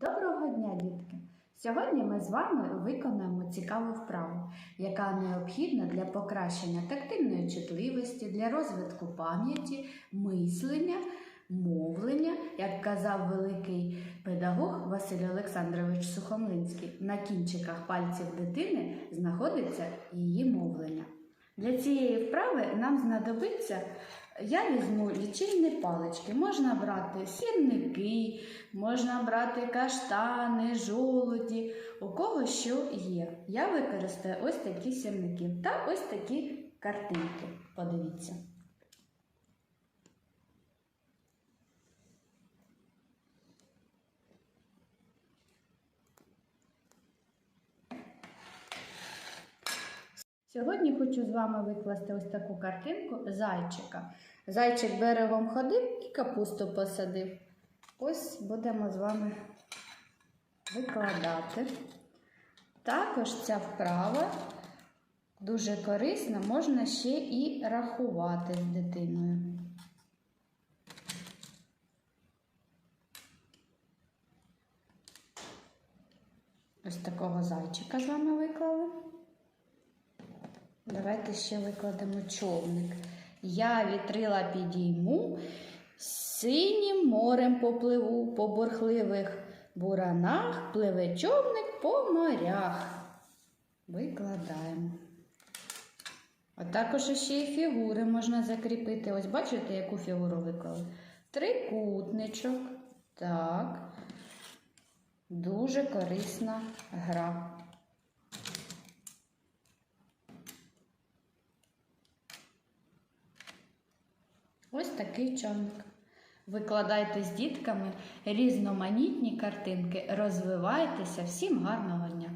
Доброго дня, дітки! Сьогодні ми з вами виконаємо цікаву вправу, яка необхідна для покращення тактильної чутливості, для розвитку пам'яті, мислення, мовлення, як казав великий педагог Василь Олександрович Сухомлинський, на кінчиках пальців дитини знаходиться її мовлення. Для цієї вправи нам знадобиться, я візьму лічильні палички. Можна брати сірники, можна брати каштани, жолуді, у кого що є. Я використаю ось такі сірники та ось такі картинки. Подивіться. Сьогодні хочу з вами викласти ось таку картинку зайчика. Зайчик берегом ходив і капусту посадив. Ось будемо з вами викладати. Також ця вправа дуже корисна, можна ще і рахувати з дитиною. Ось такого зайчика з вами виклали. Давайте ще викладемо човник. Я вітрила підійму, синім морем попливу, по бурхливих буранах пливе човник по морях. Викладаємо. А також ще й фігури можна закріпити. Ось бачите, яку фігуру виклали? Трикутничок. Так. Дуже корисна гра. Ось такий човник. Викладайте з дітками різноманітні картинки, розвивайтеся. Всім гарного дня!